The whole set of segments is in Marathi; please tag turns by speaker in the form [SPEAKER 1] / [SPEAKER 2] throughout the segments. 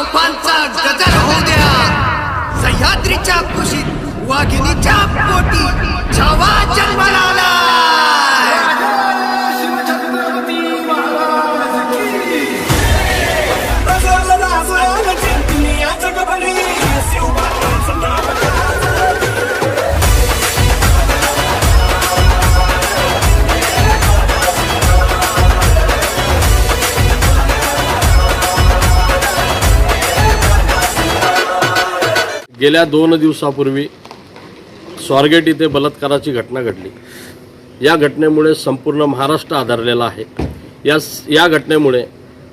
[SPEAKER 1] तोफांचा गजर होऊ द्या. सह्याद्रीच्या कुशीत
[SPEAKER 2] गेल्या दोन दिवसापूर्वी स्वारगेट इथे बलात्काराची घटना घडली. या घटनेमुळे संपूर्ण महाराष्ट्र आधारलेला आहे. या या घटनेमुळे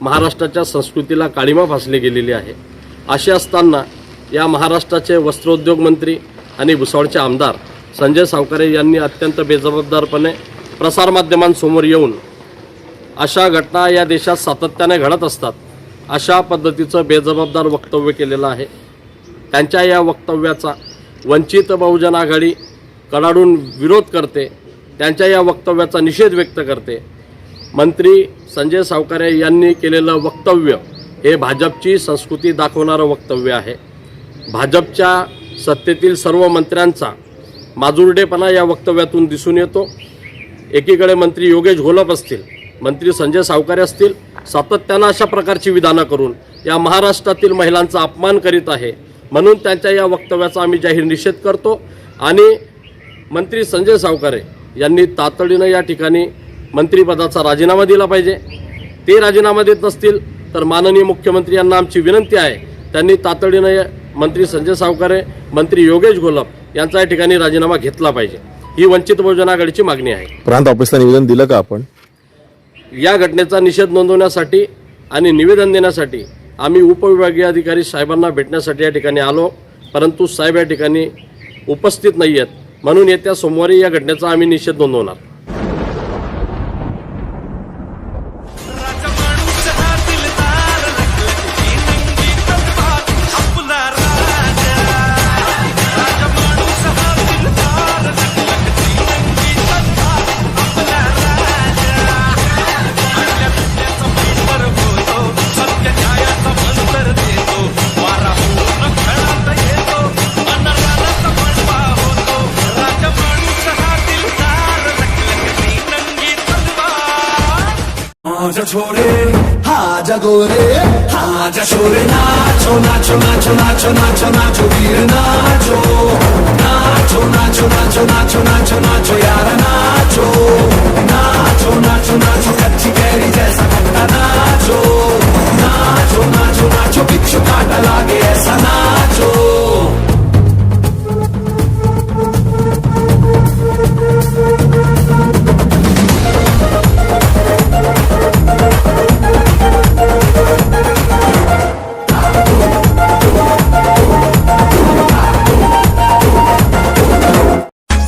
[SPEAKER 2] महाराष्ट्राच्या संस्कृतीला काळीमा फासली गेलेली आहे. असे असताना या महाराष्ट्राचे वस्त्रोद्योग मंत्री आणि भुसावळचे आमदार संजय सावकारे यांनी अत्यंत बेजबाबदारपणे प्रसारमाध्यमांसमोर येऊन अशा घटना या देशात सातत्याने घडत असतात अशा पद्धतीचं बेजबाबदार वक्तव्य केलेलं आहे. त्यांच्या या वक्तव्याचा वंचित बहुजन आघाडी कडाडून विरोध करते त्यांच्या या वक्तव्याचा निषेध व्यक्त करते. मंत्री संजय सावकारे यांनी केलेलं वक्तव्य हे भाजपची संस्कृती दाखवणारं वक्तव्य आहे. भाजपच्या सत्तेतील सर्व मंत्र्यांचा माजुर्डेपणा या वक्तव्यातून दिसून येतो. एकीकडे मंत्री योगेश घोलप असतील मंत्री संजय सावकारे असतील सातत्यानं अशा प्रकारची विधानं करून या महाराष्ट्रातील महिलांचा अपमान करीत आहे. म्हणून त्यांच्या या वक्तव्याचा आम्ही जाहीर निषेध करतो. आणि मंत्री संजय सावकारे यांनी तातडीनं या ठिकाणी मंत्रिपदाचा राजीनामा दिला पाहिजे. ते राजीनामा देत नसतील तर माननीय मुख्यमंत्री यांना आमची विनंती आहे. त्यांनी तातडीनं मंत्री संजय सावकारे मंत्री योगेश घोलप यांचा या ठिकाणी राजीनामा घेतला पाहिजे. ही वंचित बहुजन आघाडीची मागणी आहे.
[SPEAKER 3] प्रांत ऑफिसला निवेदन दिलं का आपण?
[SPEAKER 2] या घटनेचा निषेध नोंदवण्यासाठी आणि निवेदन देण्यासाठी आम्ही उपविभागीय अधिकारी साहेबांना भेटण्यासाठी या ठिकाणी आलो परंतु साहेब या ठिकाणी उपस्थित नाही आहेत म्हणून येत्या सोमवारी या घटनेचा आम्ही निषेध नोंदवणार.
[SPEAKER 4] হামজা ছোড়ে হাজা গোরে হাজা ছোড়ে নাচো নাচো নাচো নাচো নাচো নাচো বীর নাচো।